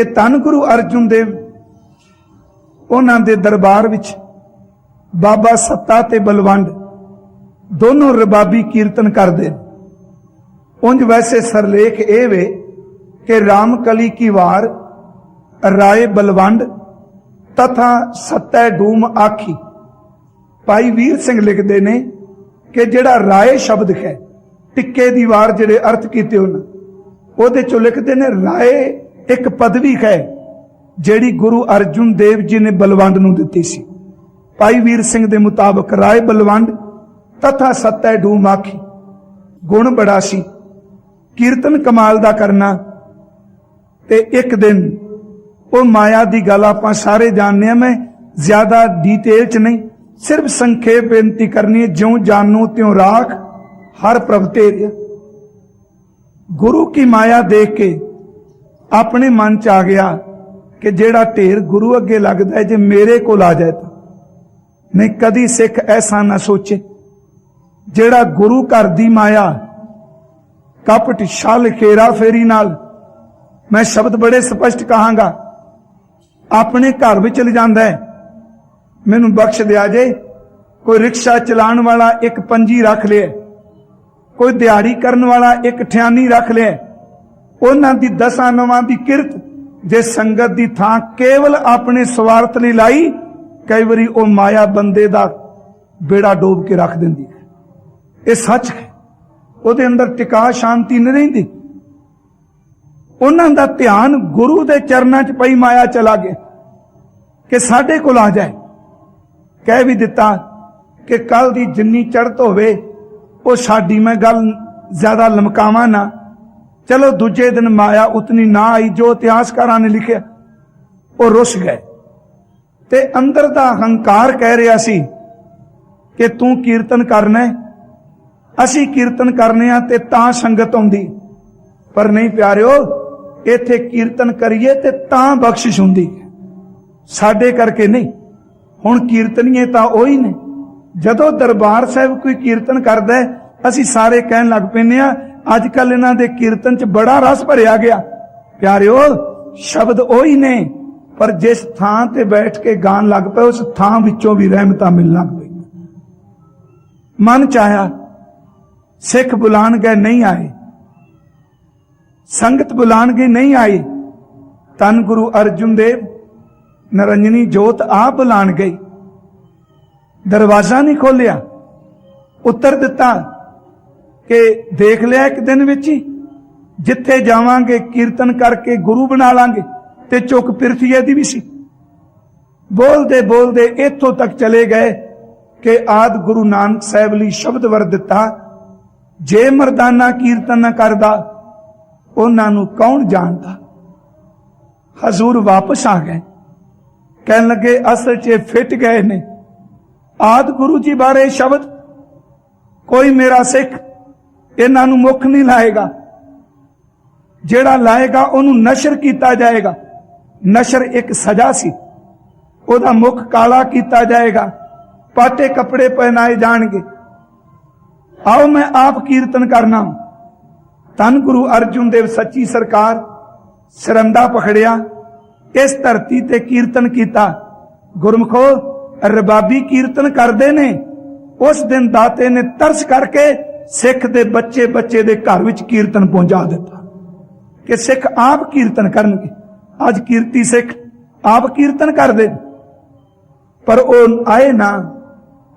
ਕਿ ਧੰਨ ਗੁਰੂ ਅਰਜੁਨ ਦੇਵ ਉਹਨਾਂ ਦੇ ਦਰਬਾਰ ਵਿੱਚ ਬਾਬਾ ਸੱਤਾ ਤੇ ਬਲਵੰਡ ਦੋਨੋਂ ਰਬਾਬੀ ਕੀਰਤਨ ਕਰਦੇ ਨੇ। ਉਂਝ ਵੈਸੇ ਸਰਲੇਖ ਇਹ ਵੇ ਕਿ ਰਾਮਕਲੀ ਕੀ ਵਾਰ ਰਾਏ ਬਲਵੰਡ ਤਥਾ ਸੱਤੈ ਡੂਮ ਆਖੀ। ਭਾਈ ਵੀਰ ਸਿੰਘ ਲਿਖਦੇ ਨੇ ਕਿ ਜਿਹੜਾ ਰਾਏ ਸ਼ਬਦ ਹੈ, ਟਿੱਕੇ ਦੀ ਵਾਰ ਜਿਹੜੇ ਅਰਥ ਕੀਤੇ ਉਹਨਾਂ, ਉਹਦੇ ਚੋਂ ਲਿਖਦੇ ਨੇ ਰਾਏ ਇੱਕ ਪਦਵੀ ਹੈ ਜਿਹੜੀ ਗੁਰੂ ਅਰਜੁਨ ਦੇਵ ਜੀ ਨੇ ਬਲਵੰਡ ਨੂੰ ਦਿੱਤੀ ਸੀ। ਭਾਈ ਵੀਰ ਸਿੰਘ ਦੇ ਮੁਤਾਬਕ ਰਾਏ ਬਲਵੰਡ ਤਥਾ ਸਤੈ ਡੂਮ ਮਾਖੀ ਗੁਣ ਬੜਾ ਸੀ। ਕੀਰਤਨ ਕਮਾਲ ਦਾ ਕਰਨਾ ਤੇ ਇੱਕ ਦਿਨ ਉਹ ਮਾਇਆ ਦੀ ਗੱਲ ਆਪਾਂ ਸਾਰੇ ਜਾਣਦੇ ਆ ਮੈਂ ਜ਼ਿਆਦਾ ਡਿਟੇਲ ਚ ਨਹੀਂ, ਸਿਰਫ ਸੰਖੇਪ ਬੇਨਤੀ ਕਰਨੀ ਹੈ, ਜਿਉਂ ਜਾਣੂ ਤਿਉਂ ਰਾਖ, ਹਰ ਪ੍ਰਭ ਤੇਰੇ ਗੁਰੂ ਕੀ ਮਾਇਆ ਦੇਖ ਕੇ ਆਪਣੇ ਮਨ ਚ ਆ ਗਿਆ ਕਿ ਜਿਹੜਾ ਢੇਰ ਗੁਰੂ ਅੱਗੇ ਲੱਗਦਾ ਹੈ, ਜੇ ਮੇਰੇ ਕੋਲ ਆ ਜਾਏ ਤਾਂ। ਨਹੀਂ, ਕਦੀ ਸਿੱਖ ਐਸਾ ਨਾ ਸੋਚੇ। ਜਿਹੜਾ ਗੁਰੂ ਘਰ ਦੀ ਮਾਇਆ, ਕਪਟ, ਛਲ, ਖੇਰਾ ਫੇਰੀ ਨਾਲ, ਮੈਂ ਸ਼ਬਦ ਬੜੇ ਸਪਸ਼ਟ ਕਹਾਂਗਾ, ਆਪਣੇ ਘਰ ਵਿੱਚ ਚਲ ਜਾਂਦਾ ਹੈ। ਮੈਨੂੰ ਬਖਸ਼ ਦਿਆ ਜੇ, ਕੋਈ ਰਿਕਸ਼ਾ ਚਲਾਉਣ ਵਾਲਾ ਇੱਕ ਪੰਜੀ ਰੱਖ ਲਿਆ ਕੋਈ ਦਿਹਾੜੀ ਕਰਨ ਵਾਲਾ ਇੱਕ ਠਿਆਨੀ ਰੱਖ ਲਿਆ ਉਹਨਾਂ ਦੀ ਦਸਾਂ ਨਵਾਂ ਦੀ ਕਿਰਤ ਜੇ ਸੰਗਤ ਦੀ ਥਾਂ ਕੇਵਲ ਆਪਣੇ ਸਵਾਰਥ ਲਈ ਲਾਈ, ਕਈ ਵਾਰੀ ਉਹ ਮਾਇਆ ਬੰਦੇ ਦਾ ਬੇੜਾ ਡੋਬ ਕੇ ਰੱਖ ਦਿੰਦੀ ਹੈ। ਇਹ ਸੱਚ ਹੈ। ਉਹਦੇ ਅੰਦਰ ਟਿਕਾ ਸ਼ਾਂਤੀ ਨਹੀਂ ਰਹਿੰਦੀ। ਉਹਨਾਂ ਦਾ ਧਿਆਨ ਗੁਰੂ ਦੇ ਚਰਨਾਂ 'ਚ ਪਈ ਮਾਇਆ ਚਲਾ ਗਿਆ। ਕਿ ਸਾਡੇ ਕੋਲ ਆ ਜਾਏ। ਕਹਿ ਵੀ ਦਿੱਤਾ ਕਿ ਕੱਲ ਦੀ ਜਿੰਨੀ ਚੜ੍ਹਤ ਹੋਵੇ, ਉਹ ਸਾਡੀ ਮੈਂ ਗੱਲ ਜ਼ਿਆਦਾ ਲਮਕਾਵਾਂ ਨਾ। ਚਲੋ ਦੂਜੇ ਦਿਨ ਮਾਇਆ ਉਤਨੀ ਨਾ ਆਈ ਜੋ ਇਤਿਹਾਸਕਾਰਾਂ ਨੇ ਲਿਖਿਆ। ਉਹ ਰੁੱਸ ਗਏ। ਤੇ ਅੰਦਰ ਦਾ ਹੰਕਾਰ ਕਹਿ ਰਿਹਾ ਸੀ ਕਿ ਤੂੰ ਕੀਰਤਨ ਕਰਨਾ ਅਸੀਂ ਕੀਰਤਨ ਕਰਨੇ ਆ ਤੇ ਤਾਂ ਸੰਗਤ ਆਉਂਦੀ। ਪਰ ਨਹੀਂ ਪਿਆਰਿਓ, ਇੱਥੇ ਕੀਰਤਨ ਕਰੀਏ ਤੇ ਤਾਂ ਬਖਸ਼ਿਸ਼ ਹੁੰਦੀ। ਸਾਡੇ ਕਰਕੇ ਨਹੀਂ। ਹੁਣ ਕੀਰਤਨੀਏ ਤਾਂ ਉਹੀ ਨੇ। ਜਦੋਂ ਦਰਬਾਰ ਸਾਹਿਬ ਕੋਈ ਕੀਰਤਨ ਕਰਦਾ ਅਸੀਂ ਸਾਰੇ ਕਹਿਣ ਲੱਗ ਪੈਂਦੇ ਆ ਅੱਜ ਕੱਲ ਇਹਨਾਂ ਦੇ ਕੀਰਤਨ 'ਚ ਬੜਾ ਰਸ ਭਰਿਆ ਗਿਆ। ਪਿਆਰਿਓ, ਸ਼ਬਦ ਉਹੀ ਨੇ, ਪਰ ਜਿਸ ਥਾਂ ਤੇ ਬੈਠ ਕੇ ਗਾਣ ਲੱਗ ਪਏ ਉਸ ਥਾਂ ਵਿੱਚੋਂ ਵੀ ਰਹਿਮਤਾਂ ਮਿਲਣ ਲੱਗ ਪਈਆਂ। ਮਨ ਚਾਹਿਆ, ਸਿੱਖ ਬੁਲਾਣ ਗਏ ਨਹੀਂ ਆਏ, ਸੰਗਤ ਬੁਲਾਣ ਗਏ ਨਹੀਂ ਆਏ ਤਨ ਗੁਰੂ ਅਰਜੁਨ ਦੇਵ, ਨਰੰਜਨੀ ਜੋਤ ਆਪ ਬੁਲਾਣ ਗਈ। ਦਰਵਾਜ਼ਾ ਨਹੀਂ ਖੋਲਿਆ ਉੱਤਰ ਦਿੱਤਾ ਕਿ ਦੇਖ ਲਿਆ ਇੱਕ ਦਿਨ ਵਿੱਚ ਹੀ? ਜਿੱਥੇ ਜਾਵਾਂਗੇ, ਕੀਰਤਨ ਕਰਕੇ ਗੁਰੂ ਬਣਾ ਲਾਂਗੇ ਤੇ ਚੁੱਕ ਪਿਰਥੀਏ ਦੀ ਵੀ ਸੀ। ਬੋਲਦੇ ਬੋਲਦੇ ਇੱਥੋਂ ਤੱਕ ਚਲੇ ਗਏ ਕਿ ਆਦ ਗੁਰੂ ਨਾਨਕ ਸਾਹਿਬ ਲਈ ਸ਼ਬਦ ਵਰ ਦਿੱਤਾ। ਜੇ ਮਰਦਾਨਾ ਕੀਰਤਨ ਨਾ ਕਰਦਾ, ਉਹਨਾਂ ਨੂੰ ਕੌਣ ਜਾਣਦਾ? ਹਜ਼ੂਰ ਵਾਪਸ ਆ ਗਏ। ਕਹਿਣ ਲੱਗੇ, ਅਸਲ 'ਚ ਫਿੱਟ ਗਏ ਨੇ। ਆਦ ਗੁਰੂ ਜੀ ਬਾਰੇ ਸ਼ਬਦ? ਕੋਈ ਮੇਰਾ ਸਿੱਖ ਇਹਨਾਂ ਨੂੰ ਮੁੱਖ ਨਹੀਂ ਲਾਏਗਾ। ਜਿਹੜਾ ਲਾਏਗਾ, ਉਹਨੂੰ ਨਸ਼ਰ ਕੀਤਾ ਜਾਏਗਾ। ਨਸ਼ਰ ਇੱਕ ਸਜ਼ਾ ਸੀ। ਉਹਦਾ ਮੁਖ ਕਾਲਾ ਕੀਤਾ ਜਾਏਗਾ। ਪਾਟੇ ਕੱਪੜੇ ਪਹਿਨਾਏ ਜਾਣਗੇ। ਆਓ ਮੈਂ ਆਪ ਕੀਰਤਨ ਕਰਨਾ ਤਨ ਗੁਰੂ ਅਰਜੁਨ ਦੇਵ ਸੱਚੀ ਸਰਕਾਰ, ਸਰੰਦਾ ਪਖੜਿਆ, ਇਸ ਧਰਤੀ ਤੇ ਕੀਰਤਨ ਕੀਤਾ। ਗੁਰਮਖੋ, ਰਬਾਬੀ ਕੀਰਤਨ ਕਰਦੇ ਨੇ। ਉਸ ਦਿਨ ਦਾਤੇ ਨੇ ਤਰਸ ਕਰਕੇ ਸਿੱਖ ਦੇ ਬੱਚੇ ਬੱਚੇ ਦੇ ਘਰ ਵਿੱਚ ਕੀਰਤਨ ਪਹੁੰਚਾ ਦਿੱਤਾ। ਕਿ ਸਿੱਖ ਆਪ ਕੀਰਤਨ ਕਰਨਗੇ। ਅੱਜ ਕੀਰਤੀ ਸਿੱਖ ਆਪ ਕੀਰਤਨ ਕਰਦੇ ਪਰ ਉਹ ਆਏ ਨਾ।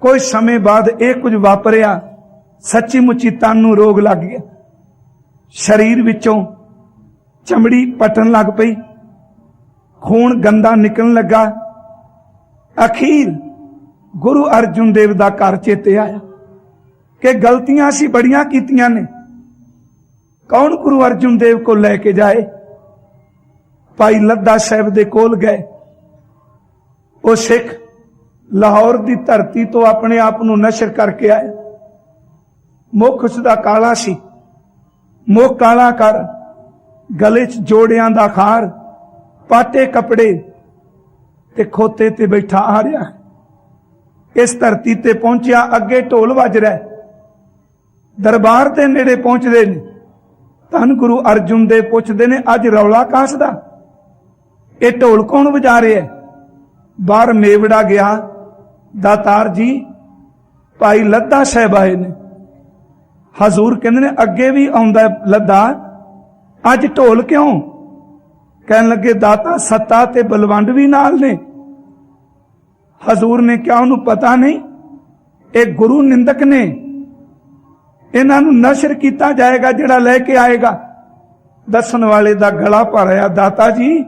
ਕੋਈ ਸਮੇਂ ਬਾਅਦ ਇਹ ਕੁਝ ਵਾਪਰਿਆ। ਸੱਚੀ ਮੁੱਚੀ ਤਨ ਨੂੰ ਰੋਗ ਲੱਗ ਗਿਆ। ਸਰੀਰ ਵਿੱਚੋਂ ਚਮੜੀ ਪਟਣ ਲੱਗ ਪਈ। ਖੂਨ ਗੰਦਾ ਨਿਕਲਣ ਲੱਗਾ। ਅਖੀਰ ਗੁਰੂ ਅਰਜਨ ਦੇਵ ਦਾ ਘਰ ਚੇਤੇ ਆਇਆ। ਕਿ ਗਲਤੀਆਂ ਅਸੀਂ ਬੜੀਆਂ ਕੀਤੀਆਂ ਨੇ। ਕੌਣ ਗੁਰੂ ਅਰਜੁਨ ਦੇਵ ਕੋ ਲੈ ਕੇ ਜਾਏ? ਭਾਈ ਲੱਦਾ ਸਾਹਿਬ ਦੇ ਕੋਲ ਗਏ। ਉਹ ਸਿੱਖ ਲਾਹੌਰ ਦੀ ਧਰਤੀ ਤੋਂ ਆਪਣੇ ਆਪ ਨੂੰ ਨਸ਼ਰ ਕਰਕੇ ਆਇਆ ਮੁੱਖ ਉਸ ਦਾ ਕਾਲਾ ਸੀ। ਮੁੱਖ ਕਾਲਾ ਕਰ, ਗਲੇ 'ਚ ਜੋੜਿਆਂ ਦਾ ਖਾਰ ਪਾਟੇ ਕੱਪੜੇ ਤੇ ਖੋਤੇ ਤੇ ਬੈਠਾ ਆ ਰਿਹਾ ਇਸ ਧਰਤੀ ਤੇ ਪਹੁੰਚਿਆ, ਅੱਗੇ ਢੋਲ ਵੱਜ ਰਿਹਾ। ਦਰਬਾਰ ਦੇ ਨੇੜੇ ਪਹੁੰਚਦੇ ਨੇ। ਧੰਨ ਗੁਰੂ ਅਰਜੁਨ ਦੇ ਪੁੱਛਦੇ ਨੇ, ਅੱਜ ਰੌਲਾ ਕਾਸ ਦਾ? ਇਹ ਢੋਲ ਕੌਣ ਵਜਾ ਰਿਹਾ ਬਾਹਰ ਮੇਵੜਾ ਗਿਆ। ਦਾਤਾਰ ਜੀ, ਭਾਈ ਲੱਦਾ ਸਾਹਿਬ ਆਏ ਨੇ। ਹਜ਼ੂਰ ਕਹਿੰਦੇ ਨੇ, ਅੱਗੇ ਵੀ ਆਉਂਦਾ ਲੱਦਾ, ਅੱਜ ਢੋਲ ਕਿਉਂ? ਕਹਿਣ ਲੱਗੇ, ਦਾਤਾ ਸੱਤਾ ਤੇ ਬਲਵੰਡ ਵੀ ਨਾਲ ਨੇ। ਹਜ਼ੂਰ ਨੇ ਕਿਹਾ, ਉਹਨੂੰ ਪਤਾ ਨਹੀਂ, ਇਹ ਗੁਰੂ ਨਿੰਦਕ ਨੇ। ਇਹਨਾਂ ਨੂੰ ਨਸ਼ਰ ਕੀਤਾ ਜਾਏਗਾ, ਜਿਹੜਾ ਲੈ ਕੇ ਆਏਗਾ। ਦੱਸਣ ਵਾਲੇ ਦਾ ਗਲਾ ਭਰਿਆ। ਦਾਤਾ ਜੀ,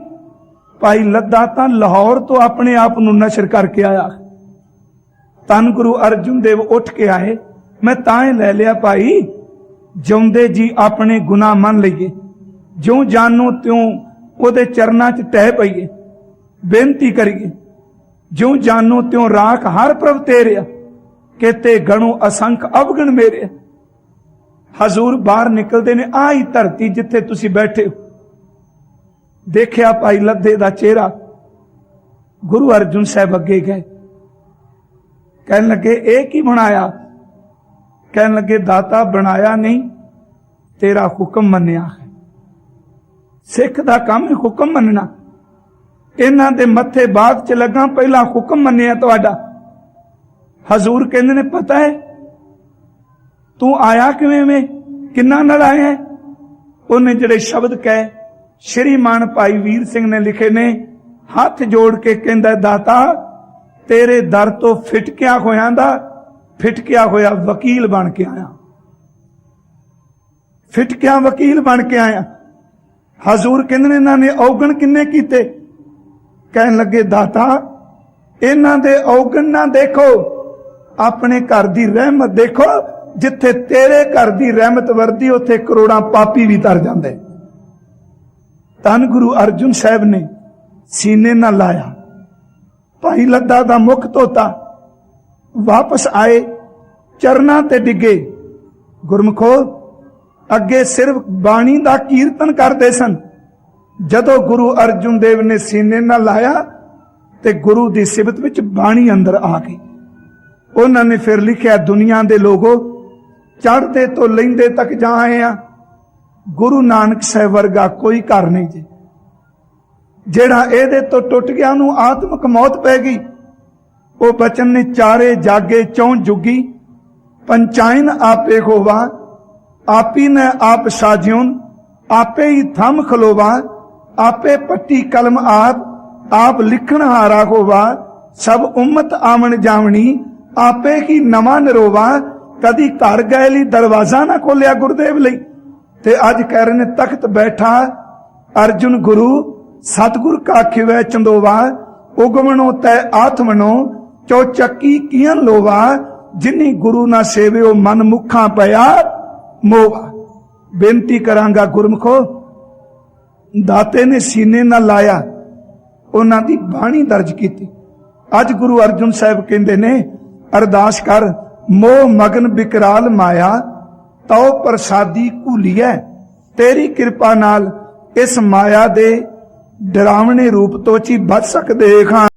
ਭਾਈ ਲੱਦਾ ਤਾਂ ਲਾਹੌਰ ਤੋਂ ਆਪਣੇ ਆਪ ਨੂੰ ਨਸ਼ਰ ਕਰਕੇ ਆਇਆ। ਤਨ ਗੁਰੂ ਅਰਜੁਨ ਦੇਵ ਉੱਠ ਕੇ ਆਏ। ਮੈਂ ਤਾਂ ਹੀ ਲੈ ਲਿਆ ਭਾਈ, ਜਿਉਂਦੇ ਜੀ ਆਪਣੇ ਗੁਨਾਹ ਮੰਨ ਲਈਏ। ਜਿਉਂ ਜਾਨੋ ਤਿਉ ਉਹਦੇ ਚਰਨਾਂ 'ਚ ਟਹਿ ਪਈਏ। ਬੇਨਤੀ ਕਰੀਏ, ਜਿਉਂ ਜਾਨੋ ਤਿਉ ਰਾਖ ਹਰ ਪ੍ਰਭ ਤੇਰਿਆ। ਕਿਤੇ ਗਣੋ ਅਸੰਖ ਅਵਗਣ ਮੇਰੇ ਹਜ਼ੂਰ ਬਾਹਰ ਨਿਕਲਦੇ ਨੇ, ਆਹੀ ਧਰਤੀ ਜਿੱਥੇ ਤੁਸੀਂ ਬੈਠੇ ਹੋ। ਦੇਖਿਆ ਭਾਈ ਲੱਦੇ ਦਾ ਚਿਹਰਾ, ਗੁਰੂ ਅਰਜੁਨ ਸਾਹਿਬ ਅੱਗੇ ਗਏ। ਕਹਿਣ ਲੱਗੇ, ਇਹ ਕੀ ਬਣਾਇਆ? ਕਹਿਣ ਲੱਗੇ, ਦਾਤਾ ਬਣਾਇਆ ਨਹੀਂ, ਤੇਰਾ ਹੁਕਮ ਮੰਨਿਆ ਹੈ। ਸਿੱਖ ਦਾ ਕੰਮ ਹੈ ਹੁਕਮ ਮੰਨਣਾ। ਇਹਨਾਂ ਦੇ ਮੱਥੇ ਬਾਅਦ ਚ ਲੱਗਾ, ਪਹਿਲਾਂ ਹੁਕਮ ਮੰਨਿਆ ਤੁਹਾਡਾ। ਹਜ਼ੂਰ ਕਹਿੰਦੇ ਨੇ, ਪਤਾ ਹੈ ਤੂੰ ਆਇਆ ਕਿਵੇਂ ਵੇਂ? ਕਿੰਨਾ ਨਾਲ ਆਇਆ? ਉਹਨੇ ਜਿਹੜੇ ਸ਼ਬਦ ਕਹੇ, ਸ਼੍ਰੀਮਾਨ ਭਾਈ ਵੀਰ ਸਿੰਘ ਨੇ ਲਿਖੇ ਨੇ, ਹੱਥ ਜੋੜ ਕੇ ਕਹਿੰਦਾ, ਦਾਤਾ, ਤੇਰੇ ਦਰ ਤੋਂ ਫਿਟਕਿਆ ਹੋਇਆਂ ਦਾ, ਫਿਟਕਿਆ ਹੋਇਆ ਵਕੀਲ ਬਣ ਕੇ ਆਇਆ। ਫਿਟਕਿਆ ਵਕੀਲ ਬਣ ਕੇ ਆਇਆ। ਹਜ਼ੂਰ ਕਹਿੰਦੇ ਨੇ, ਇਹਨਾਂ ਨੇ ਔਗਣ ਕਿੰਨੇ ਕੀਤੇ? ਕਹਿਣ ਲੱਗੇ, ਦਾਤਾ, ਇਹਨਾਂ ਦੇ ਔਗਣ ਨਾ ਦੇਖੋ, ਆਪਣੇ ਘਰ ਦੀ ਰਹਿਮਤ ਦੇਖੋ ਜਿੱਥੇ ਤੇਰੇ ਘਰ ਦੀ ਰਹਿਮਤ ਵਰਦੀ, ਉੱਥੇ ਕਰੋੜਾਂ ਪਾਪੀ ਵੀ ਤਰ ਜਾਂਦੇ। ਧੰਨ ਗੁਰੂ ਅਰਜੁਨ ਸਾਹਿਬ ਨੇ ਸੀਨੇ ਨਾਲ ਲਾਇਆ। ਭਾਈ ਲੱਦਾ ਦਾ ਮੁਖ ਧੋਤਾ ਵਾਪਸ ਆਏ, ਚਰਨਾਂ ਤੇ ਡਿੱਗੇ। ਗੁਰਮਖੋ, ਅੱਗੇ ਸਿਰਫ ਬਾਣੀ ਦਾ ਕੀਰਤਨ ਕਰਦੇ ਸਨ। ਜਦੋਂ ਗੁਰੂ ਅਰਜੁਨ ਦੇਵ ਨੇ ਸੀਨੇ ਨਾਲ ਲਾਇਆ ਤੇ ਗੁਰੂ ਦੀ ਸਿਫਤ ਵਿੱਚ ਬਾਣੀ ਅੰਦਰ ਆ ਗਈ। ਉਹਨਾਂ ਨੇ ਫਿਰ ਲਿਖਿਆ, ਦੁਨੀਆ ਦੇ ਲੋਗੋ ਚੜ੍ਹਦੇ ਤੋਂ ਲੈਂਦੇ ਤੱਕ ਜਾ ਆਏ ਆ ਗੁਰੂ ਨਾਨਕ ਸਾਹਿਬ ਵਰਗਾ ਕੋਈ ਘਰ ਨਹੀਂ ਜੀ। ਜਿਹੜਾ ਇਹਦੇ ਤੋਂ ਟੁੱਟ ਗਿਆ, ਉਹਨੂੰ ਆਤਮਿਕ ਮੌਤ ਪੈ ਗਈ। ਉਹ ਬਚਨ ਨੇ ਚਾਰੇ ਜਾਗੇ ਚੌਂ ਜੁਗੀ। ਪੰਚਾਇਨ ਆਪੇ ਹੋਵਾ, ਆਪੀ ਨੇ ਆਪ ਸਾਜਿਉਨ, ਆਪੇ ਹੀ ਥੰਮ ਖਲੋਵਾ, ਆਪੇ ਪੱਟੀ ਕਲਮ ਆਪ ਆਪ ਲਿਖਣ ਹਾਰਾ ਹੋਵਾ। ਸਭ ਉਮਤ ਆਵਣ ਜਾਵਣੀ, ਆਪੇ ਹੀ ਨਵਾਂ ਨਰੋਵਾ ਕਦੀ ਘਰ ਗਏ ਲਈ ਦਰਵਾਜ਼ਾ ਨਾ ਖੋਲਿਆ ਗੁਰਦੇਵ ਲਈ। ਤੇ ਅੱਜ ਕਹਿ ਰਹੇ ਨੇ, ਤਖਤ ਬੈਠਾ, ਅਰਜੁਨ ਗੁਰੂ, ਸਤਗੁਰ ਕਾ ਖਿਵੈ ਚੰਦੋਵਾ, ਉਗਮਣੋ ਤੈ ਆਤਮਨੋ ਚੋ ਚੱਕੀ ਕੀਨ ਲੋਵਾ, ਜਿਨੀ ਗੁਰੂ ਨਾ ਸੇਵਿਓ ਮਨ ਮੁਖਾਂ ਪਿਆ ਮੋਵਾ। ਬੇਨਤੀ ਕਰਾਂਗਾ ਗੁਰਮਖੋ, ਦਾਤੇ ਨੇ ਸੀਨੇ ਨਾਲ ਲਾਇਆ, ਉਹਨਾਂ ਦੀ ਬਾਣੀ ਦਰਜ ਕੀਤੀ। ਅੱਜ ਗੁਰੂ ਅਰਜੁਨ ਸਾਹਿਬ ਕਹਿੰਦੇ ਨੇ, ਅਰਦਾਸ ਕਰ ਮੋਹ ਮਗਨ ਬਿਕਰਾਲ ਮਾਇਆ, ਤਉ ਪ੍ਰਸਾਦੀ ਭੁਲੀਐ ਤੇਰੀ ਕਿਰਪਾ ਨਾਲ ਇਸ ਮਾਇਆ ਦੇ ਡਰਾਵਣੇ ਰੂਪ ਤੋਂ ਚੀ ਬਚ ਸਕਦੇ ਖਾਂ